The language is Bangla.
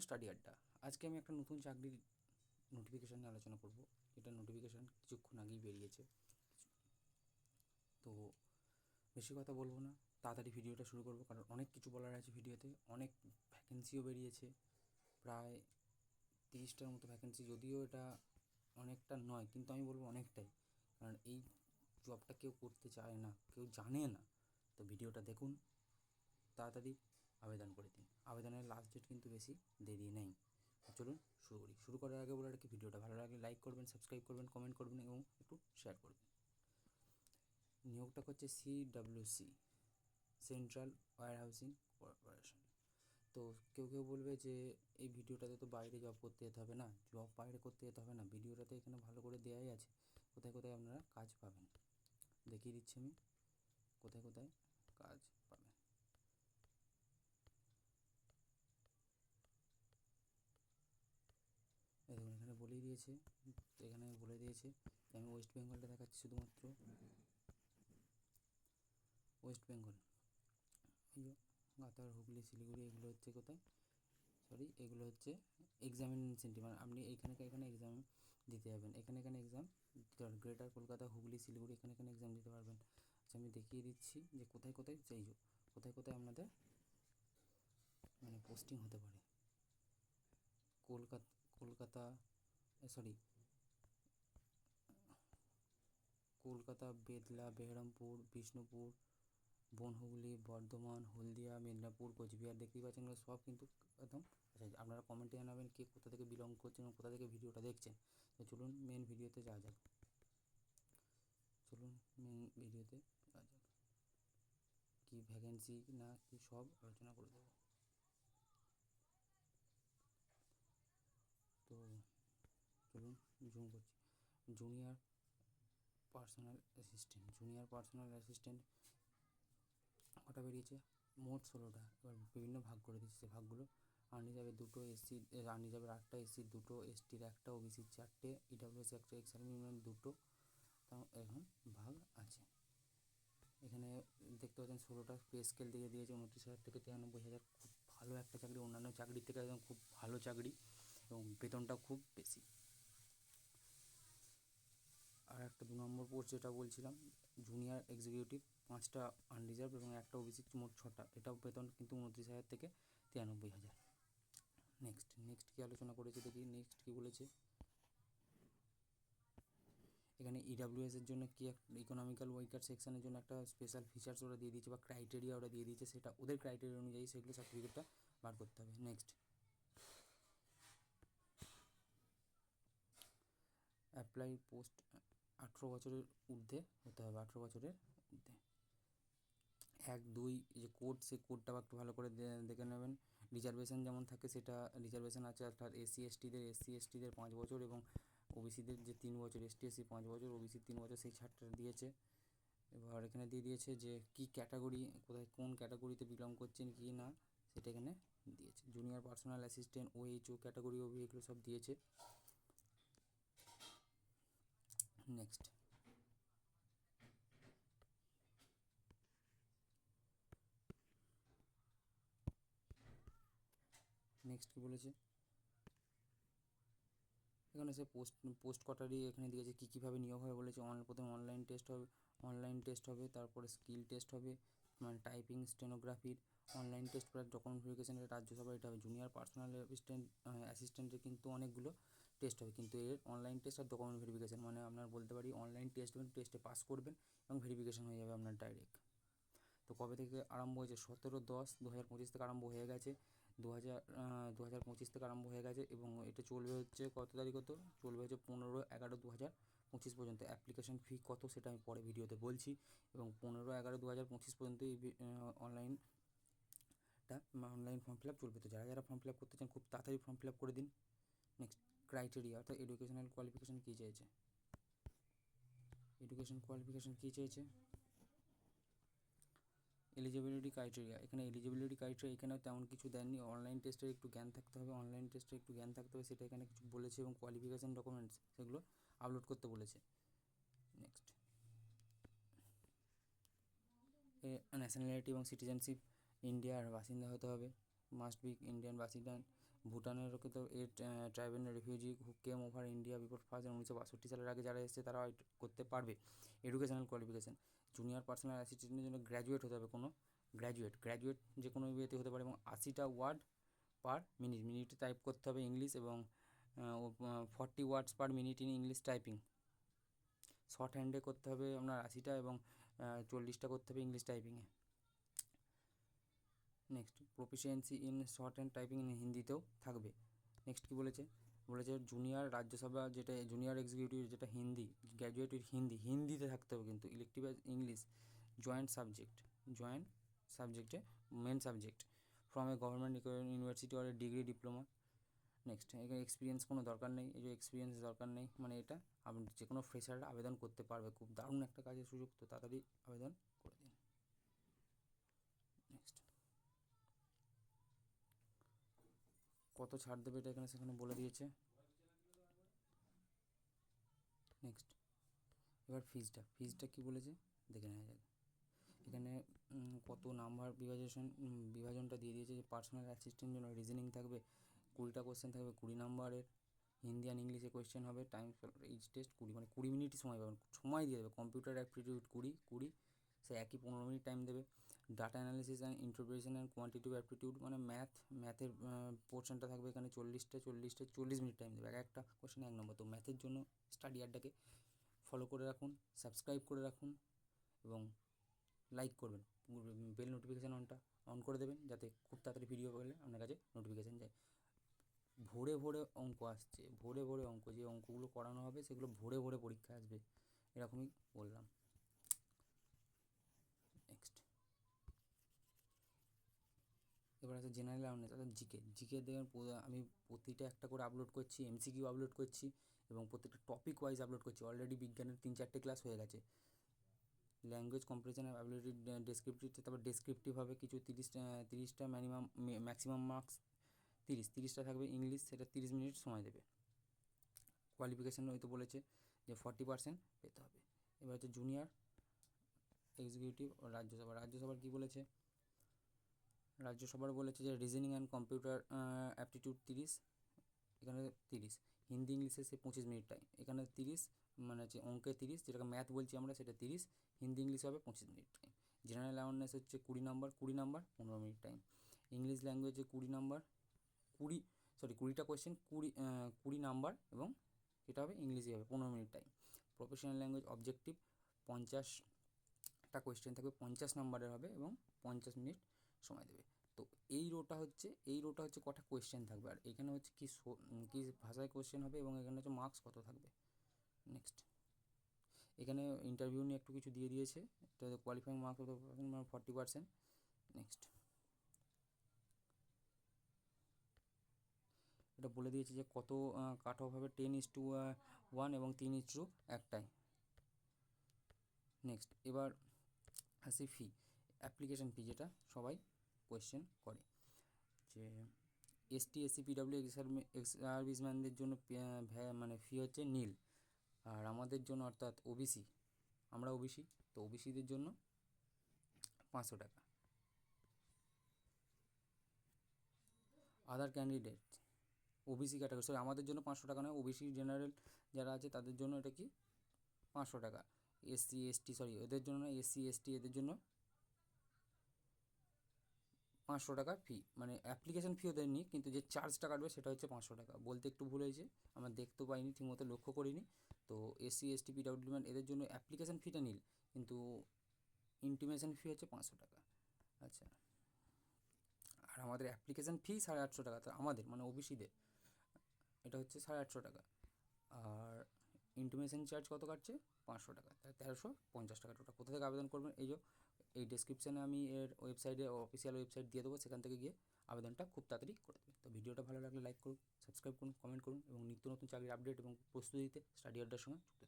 স্টাডি আড্ডা। আজকে আমি একটা নতুন চাকরির নোটিফিকেশান নিয়ে আলোচনা করব। এটা নোটিফিকেশান কিছুক্ষণ আগেই বেরিয়েছে। তো বেশি কথা বলব না। তাড়াতাড়ি ভিডিওটা শুরু করব। কারণ অনেক কিছু বলার আছে ভিডিওতে। অনেক ভ্যাকেন্সিও বেরিয়েছে। প্রায় তিরিশটার মতো ভ্যাকেন্সি যদিও এটা অনেকটা নয়, কিন্তু আমি বলব অনেকটাই। কারণ এই জবটা কেউ করতে চায় না, কেউ জানে না। তো ভিডিওটা দেখুন। তাড়াতাড়ি আবেদন করে দিন। আবেদনের লাস্ট ডেট কিন্তু বেশি দেরি নেই। চলুন শুরু করি। শুরু করার আগে বলে রাখি, ভিডিওটা ভালো লাগলে লাইক করবেন সাবস্ক্রাইব করবেন কমেন্ট করবেন এবং একটু শেয়ার করবেন। নিয়োগটা করছে CWC central warehousing corporation তো কেউ কেউ বলবে যে, এই ভিডিওটাতে তো বাইরে জব করতে যেতে হবে না। জব বাইরে করতে যেতে হবে না। ভিডিওটাতে এখানে ভালো করে দেওয়াই আছে। কোথায় কোথায় আপনারা কাজ পাবেন? দেখিয়ে দিচ্ছি আমি। কোথায় কোথায় কাজ পাবেন এই দেখুন এখানে বলেই দিয়েছে তো এখানে বলে দিয়েছে আমি ওয়েস্ট বেঙ্গলটা দেখাচ্ছি শুধুমাত্র। ওয়েস্ট বেঙ্গল এই গাতার হুগলি, শিলিগুড়ি, এগুলো হচ্ছে কোথায়? সরি এগুলো হচ্ছে এক্সামিনেশন সেন্টার মানে আপনি এইখানে এখানে এক্সাম দিতে যাবেন। এখানে এখানে এক্সাম গ্রেটার কলকাতা হুগলি শিলিগুড়ি এখানে এখানে এক্সাম দিতে পারবেন। আচ্ছা আমি দেখিয়ে দিচ্ছি যে কোথায় কোথায় যে কোথায় কোথায় আপনাদের মানে পোস্টিং হতে পারে। কলকাতা কলকাতা সরি কলকাতা বেদলা বেহরামপুর, বিষ্ণুপুর, বনহুগলি, বর্ধমান, হলদিয়া, মেদিনীপুর, কোচবিহার দেখতেই পাচ্ছেন সব কিন্তু একদম। আচ্ছা আপনারা কমেন্টে জানাবেন কে কোথা থেকে বিলং করছেন এবং কোথা থেকে ভিডিওটা দেখছেন। তো চলুন মেন ভিডিওতে যাওয়া যাক। চলুন মেন ভিডিওতে যাওয়া যাক। কী ভ্যাকেন্সি না কি সব আলোচনা করে দেবো তো চলুন জুম করছি। Junior personal assistant, junior personal assistant কটা বেরিয়েছে? মোট ষোলোটা। এবার বিভিন্ন ভাগ করে দিচ্ছে। ভাগগুলো আর্নি যাবে দুটো, এসসি, আর্নি যাবে আটটা, এসসি দুটো, এসটির একটা, ওবিসির চারটে ইডাব্লিউএস একটা এক্স আর্মি দুটো। তাও এখন ভাগ আছে। এখানে দেখতে পাচ্ছেন ষোলোটা পে স্কেল দিয়ে দিয়েছে উনত্রিশ হাজার থেকে তিরানব্বই হাজার। খুব ভালো একটা চাকরি। অন্যান্য চাকরির থেকে একদম খুব ভালো চাকরি এবং বেতনটাও খুব বেশি। একটা দু নম্বর পোস্ট যেটা বলছিলাম জুনিয়র এক্সিকিউটিভ পাঁচটা আনরিজার্ভ এবং একটা ওবিসি মোট ছটা, এটাও বেতন কিন্তু উনত্রিশ হাজার থেকে তিরানব্বই হাজার। নেক্সট নেক্সট কী আলোচনা করেছে দেখি নেক্সট কী বলেছে? এখানে ইডাব্লিউএস এর জন্য কি ইকোনমিক্যাল ওয়াইকার সেকশনের জন্য একটা স্পেশাল ফিচার্স ওরা দিয়ে দিয়েছে বা ক্রাইটেরিয়া ওরা দিয়ে দিয়েছে, সেটা ওদের ক্রাইটেরিয়া অনুযায়ী সেগুলো সার্টিফিকেটটা বার করতে হবে। নেক্সট অ্যাপ্লাই পোস্ট আঠেরো বছরের ঊর্ধ্বে হতে হবে, আঠেরো বছরের ঊর্ধ্বে। এক, দুই যে কোড সেই কোডটাও একটু ভালো করে দেখে নেবেন। রিজার্ভেশন যেমন থাকে সেটা রিজার্ভেশন আছে অর্থাৎ এসসি এসটিদের এসসি এসটিদের পাঁচ বছর এবং ওবিসিদের যে তিন বছর এসটি এসসি পাঁচ বছর ওবিসির তিন বছর, সেই ছাড়টা দিয়েছে। এবার এখানে দিয়ে দিয়েছে যে কী ক্যাটাগরি কোথায় কোন ক্যাটাগরিতে বিলং করছেন, কি না, সেটা এখানে দিয়েছে। Junior personal assistant OHO category OB এগুলো সব দিয়েছে। নেক্সট নেক্সট কী বলেছে? এখানে সে পোস্ট পোস্ট কটারই এখানে দিয়েছে, কী কীভাবে নিয়োগ হবে বলেছে। অন প্রথমে অনলাইন টেস্ট হবে অনলাইন টেস্ট হবে, তারপরে স্কিল টেস্ট হবে মানে typing স্টেনোগ্রাফির online test plus document verification Rajya Sabha এটা হবে জুনিয়র পার্সোনাল অ্যাসিস্ট্যান্ট অ্যাসিস্ট্যান্টের কিন্তু অনেকগুলো টেস্ট হবে। কিন্তু এর অনলাইন টেস্ট আর ডকুমেন্ট ভেরিফিকেশন মানে আপনার বলতে পারি অনলাইন টেস্ট দেবেন টেস্টে পাস করবেন এবং ভেরিফিকেশান হয়ে যাবে আপনার ডাইরেক্ট তো কবে থেকে আরম্ভ হয়েছে? সতেরো দশ দু হাজার পঁচিশ থেকে আরম্ভ হয়ে গেছে। দু হাজার দু হাজার পঁচিশ থেকে আরম্ভ হয়ে গেছে এবং এটা চলবে হচ্ছে কত তারিখ হতো? চলবে হচ্ছে পনেরো এগারো দু হাজার পঁচিশ পর্যন্ত। অ্যাপ্লিকেশন ফি কত সেটা আমি পরে ভিডিওতে বলছি। এবং পনেরো এগারো দু হাজার পঁচিশ পর্যন্ত এই অনলাইনটা অনলাইন ফর্ম ফিল আপ চলবে। তো যারা যারা ফর্ম ফিল আপ করতে চান, খুব তাড়াতাড়ি ফর্ম ফিল আপ করে দিন। নেক্সট ক্রাইটেরিয়া অর্থাৎ এডুকেশনাল কোয়ালিফিকেশান কী চেয়েছে এডুকেশন কোয়ালিফিকেশান কী চেয়েছে এলিজিবিলিটি ক্রাইটেরিয়া এখানে এলিজিবিলিটি ক্রাইটেরিয়া এখানেও তেমন কিছু দেননি। অনলাইন টেস্টের একটু জ্ঞান থাকতে হবে অনলাইন টেস্টের একটু জ্ঞান থাকতে হবে, সেটা এখানে কিছু বলেছে এবং কোয়ালিফিকেশান ডকুমেন্টস সেগুলো আপলোড করতে বলেছে। নেক্সট ন্যাশনালিটি এবং সিটিজেনশিপ ইন্ডিয়ার বাসিন্দা হতে হবে। মাস্ট বি ইন্ডিয়ান বাসিন্দা ভুটানের ওকে তো a tribal refugee who came over India before first উনিশশো বাষট্টি সালের আগে যারা এসেছে তারা করতে পারবে। Educational qualification. জুনিয়র পার্সোনাল অ্যাসিস্ট্যান্টের জন্য গ্র্যাজুয়েট হতে হবে কোনো। গ্র্যাজুয়েট। গ্র্যাজুয়েট যে কোনো ইয়েতে হতে পারে এবং আশিটা word per minute. Minute type করতে হবে ইংলিশ এবং forty words per minute in English typing. Short হ্যান্ডে করতে হবে আপনার আশিটা এবং চল্লিশটা করতে হবে English টাইপিংয়ে। Next proficiency in shorthand typing in হিন্দিতেও থাকবে। নেক্সট কী বলেছে? বলেছে জুনিয়র রাজ্যসভা যেটা জুনিয়র এক্সিকিউটিভ যেটা হিন্দি গ্র্যাজুয়েট হিন্দি, হিন্দিতে থাকতে হবে কিন্তু elective English joint subject joint সাবজেক্টে main subject from a government university or a degree diploma next এখানে এক্সপিরিয়েন্স কোনো দরকার নেই, এই যে এক্সপিরিয়েন্স দরকার নেই মানে এটা, আপনি যে কোনো ফ্রেশাররা আবেদন করতে পারবে, খুব দারুণ একটা কাজের সুযোগ, তো তাড়াতাড়ি আবেদন করে দিন নেক্সট কত ছাড় দেবে এটা এখানে সেখানে বলে দিয়েছে। নেক্সট এবার ফিজটা ফিজটা কী বলেছে? দেখে নেওয়া যাক। এখানে কত নাম্বার বিভাজন বিভাজনটা দিয়ে দিয়েছে যে পার্সোনাল অ্যাসিস্ট্যান্ট জন্য রিজনিং থাকবে, কুড়িটা কোশ্চেন থাকবে, কুড়ি নাম্বারের হিন্দি অ্যান্ড ইংলিশে কোয়েশ্চেন হবে টাইম এইচ টেস্ট কুড়ি মানে কুড়ি মিনিটই সময় পাবেন। সময় দিয়ে দেবে কম্পিউটার অ্যাপটিটিউড কুড়ি কুড়ি, সে একই পনেরো মিনিট টাইম দেবে। Data analysis and interpretation and quantitative aptitude মানে ম্যাথ ম্যাথের পোর্শনটা থাকবে এখানে চল্লিশটা চল্লিশটা, চল্লিশ মিনিট টাইম দেবে। এক একটা কোশ্চেন এক নম্বর তো ম্যাথের জন্য স্টাডি আড্ডাকে ফলো করে রাখুন সাবস্ক্রাইব করে রাখুন এবং লাইক করবেন। বেল নোটিফিকেশান অনটা অন করে দেবেন যাতে খুব তাড়াতাড়ি ভিডিও পেলে আপনার কাছে নোটিফিকেশান যায়। ভোরে ভোরে অঙ্ক আসছে। ভোরে ভোরে অঙ্ক। যে অঙ্কগুলো করানো হবে সেগুলো ভোরে ভোরে পরীক্ষা আসবে। এরকমই বললাম নেক্সট এবার আছে জেনারেল অ্যাওয়ারনেস অর্থাৎ জিকে জিকে দেখবেন পো- আমি প্রতিটা একটা করে আপলোড করছি এমসিকিউ আপলোড করছি এবং প্রত্যেকটা টপিক ওয়াইজ আপলোড করছি। অলরেডি বিজ্ঞানের তিন চারটে ক্লাস হয়ে গেছে। ল্যাঙ্গুয়েজ কম্পারিজন অ্যাবিলিটি ডেসক্রিপটিভ তারপর ডেসক্রিপটিভ হবে কিছু তিরিশটা তিরিশটা মিনিমাম ম্যাক্সিমাম মার্কস তিরিশ, তিরিশটা থাকবে ইংলিশ সেটা তিরিশ মিনিট সময় দেবে। কোয়ালিফিকেশান হয়তো বলেছে যে ফর্টি পার্সেন্ট পেতে হবে। এবার হচ্ছে জুনিয়র এক্সিকিউটিভ রাজ্যসভা। রাজ্যসভার কী বলেছে? রাজ্যসভার বলেছে যে রিজনিং অ্যান্ড কম্পিউটার অ্যাপটিটিউড তিরিশ, এখানে তিরিশ। হিন্দি, ইংলিশে সে পঁচিশ মিনিট টাইম এখানে তিরিশ মানে হচ্ছে অঙ্কে তিরিশ, যেটাকে ম্যাথ বলছি আমরা, সেটা তিরিশ। হিন্দি, ইংলিশ হবে পঁচিশ মিনিট টাইম জেনারেল অ্যাওয়ারনেস হচ্ছে কুড়ি নাম্বার কুড়ি নাম্বার পনেরো মিনিট টাইম ইংলিশ ল্যাঙ্গুয়েজে কুড়ি নাম্বার কুড়ি সরি কুড়িটা কোয়েশ্চেন কুড়ি কুড়ি নাম্বার এবং এটা হবে ইংলিশে হবে, পনেরো minute time professional language objective পঞ্চাশটা কোয়েশ্চেন থাকবে, পঞ্চাশ নাম্বারের হবে এবং পঞ্চাশ মিনিট সময় দেবে। তো এই রোটা হচ্ছে, এই রোটা হচ্ছে কটা কোয়েশ্চেন থাকবে। আর এখানে হচ্ছে কি কি ভাষায় কোয়েশ্চেন হবে এবং এখানে হচ্ছে মার্কস কত থাকবে? নেক্সট এখানে ইন্টারভিউ নিয়ে একটু কিছু দিয়ে দিয়েছে। এটা কোয়ালিফাইং মার্কস কত মানে ফর্টি পার্সেন্ট নেক্সট এটা বলে দিয়েছে যে কত কাট অফ হবে? টেন ইস টু ওয়ান এবং তিন ইস টু একটাই। নেক্সট এবার আসি ফি অ্যাপ্লিকেশন ফি যেটা সবাই কোয়েশ্চেন করে। যে এসটি এসসি পিডাব্লিউ সার্ভিসম্যানদের জন্য মানে ফি হচ্ছে নীল। আর আমাদের জন্য অর্থাৎ ওবিসি আমরা ওবিসি তো ওবিসিদের জন্য পাঁচশো টাকা। Other candidate OBC category sorry আমাদের জন্য পাঁচশো টাকা নয় ওবিসি জেনারেল যারা আছে তাদের জন্য এটা কি? পাঁচশো টাকা। এসসি এসটি সরি এদের জন্য এসসি এসটি এদের জন্য পাঁচশো টাকা ফি মানে অ্যাপ্লিকেশন ফি ওদের নিই কিন্তু যে চার্জটা কাটবে সেটা হচ্ছে পাঁচশো টাকা। বলতে একটু ভুল হয়েছে, আমার দেখতেও পাইনি, ঠিকমতো লক্ষ্য করিনি। তো এসসি এসটি পিডাব্লিউমেন্ট এদের জন্য অ্যাপ্লিকেশন ফিটা নীল, কিন্তু ইন্টিমেশন ফি হচ্ছে পাঁচশো টাকা। আচ্ছা। আর আমাদের অ্যাপ্লিকেশন ফি সাড়ে আটশো টাকা, তো আমাদের মানে ওবিসিদের। এটা হচ্ছে সাড়ে আটশো টাকা। আর ইন্টিমেশন চার্জ কত কাটছে? পাঁচশো টাকা, তাহলে তেরোশো পঞ্চাশ টাকা। টোটাল কোথা থেকে আবেদন করবেন? এই যে এই ডেসক্রিপশানে আমি এর ওয়েবসাইটে অফিসিয়াল ওয়েবসাইট দিয়ে দেবো, সেখান থেকে গিয়ে আবেদনটা খুব তাড়াতাড়ি করে দেবে। তো ভিডিওটা ভালো লাগলে লাইক করুন সাবস্ক্রাইব করুন কমেন্ট করুন এবং নিত্য নতুন চাকরির আপডেট এবং প্রস্তুতিতে স্টাডি আড্ডার সঙ্গে যুক্ত